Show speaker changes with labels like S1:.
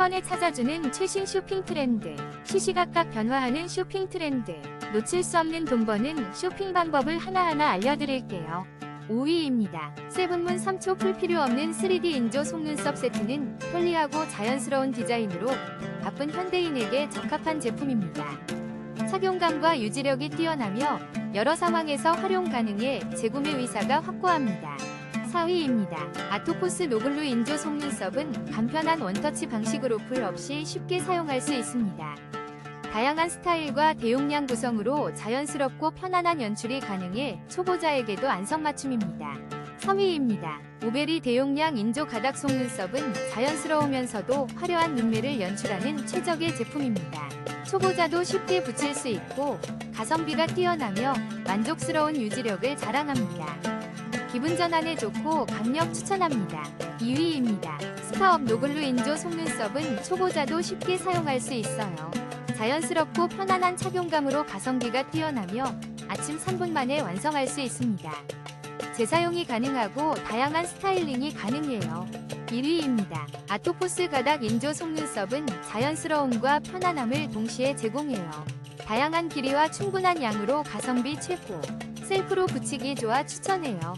S1: 번에 찾아주는 최신 쇼핑 트렌드. 시시각각 변화하는 쇼핑 트렌드. 놓칠 수 없는 돈 버는 쇼핑 방법을 하나하나 알려드릴게요. 5위입니다. 세븐문 3초 풀 필요 없는 3D 인조 속눈썹 세트는 편리하고 자연스러운 디자인으로 바쁜 현대인에게 적합한 제품입니다. 착용감과 유지력이 뛰어나며 여러 상황에서 활용 가능해 재구매 의사가 확고합니다. 4위입니다. 아토포스 노블루 인조 속눈썹은 간편한 원터치 방식으로 풀 없이 쉽게 사용할 수 있습니다. 다양한 스타일과 대용량 구성으로 자연스럽고 편안한 연출이 가능해 초보자에게도 안성맞춤입니다. 3위입니다. 오베리 대용량 인조 가닥 속눈썹은 자연스러우면서도 화려한 눈매를 연출하는 최적의 제품입니다. 초보자도 쉽게 붙일 수 있고 가성비가 뛰어나며 만족스러운 유지력을 자랑합니다. 기분 전환에 좋고 강력 추천합니다. 2위입니다. 스파업 노블루 인조 속눈썹은 초보자도 쉽게 사용할 수 있어요. 자연스럽고 편안한 착용감으로 가성비가 뛰어나며 아침 3분 만에 완성할 수 있습니다. 재사용이 가능하고 다양한 스타일링이 가능해요. 1위입니다. 아토포스 가닥 인조 속눈썹은 자연스러움과 편안함을 동시에 제공해요. 다양한 길이와 충분한 양으로 가성비 최고. 셀프로 붙이기 좋아 추천해요.